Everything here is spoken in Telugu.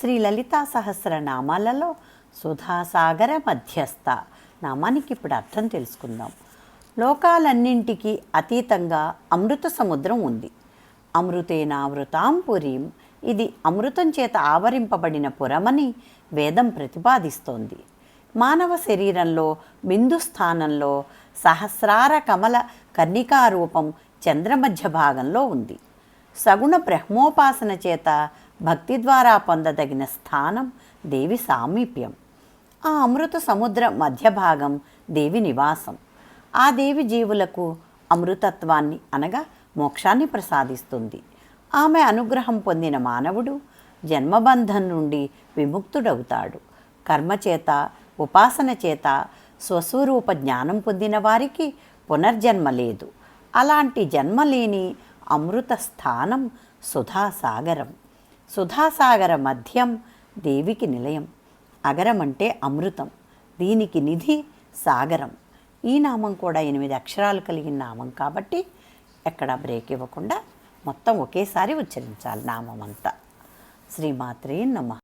శ్రీ లలితా సహస్ర నామాలలో సుధాసాగర మధ్యస్థ నామానికి ఇప్పుడు అర్థం తెలుసుకుందాం. లోకాలన్నింటికి అతీతంగా అమృత సముద్రం ఉంది. అమృతేనామృతాం పురీం ఇది అమృతం చేత ఆవరింపబడిన పురమని వేదం ప్రతిపాదిస్తోంది. మానవ శరీరంలో బిందు స్థానంలో సహస్రార కమల కర్ణికారూపం చంద్రమధ్య భాగంలో ఉంది. సగుణ బ్రహ్మోపాసన చేత భక్తి ద్వారా పొందదగిన స్థానం దేవి సామీప్యం. ఆ అమృత సముద్ర మధ్య భాగం దేవి నివాసం. ఆ దేవి జీవులకు అమృతత్వాన్ని అనగా మోక్షాన్ని ప్రసాదిస్తుంది. ఆమె అనుగ్రహం పొందిన మానవుడు జన్మబంధం నుండి విముక్తుడవుతాడు. కర్మచేత ఉపాసన చేత స్వస్వరూప జ్ఞానం పొందిన వారికి పునర్జన్మ లేదు. అలాంటి జన్మ లేని అమృత స్థానం సుధాసాగరం. సుధాసాగర మధ్యం దేవికి నిలయం. అగరం అంటే అమృతం. దీనికి నిధి సాగరం. ఈ నామం కూడా ఎనిమిది అక్షరాలు కలిగిన నామం కాబట్టి ఎక్కడ బ్రేక్ ఇవ్వకుండా మొత్తం ఒకేసారి ఉచ్చరించాలి నామం అంతా శ్రీమాత్రే నమ.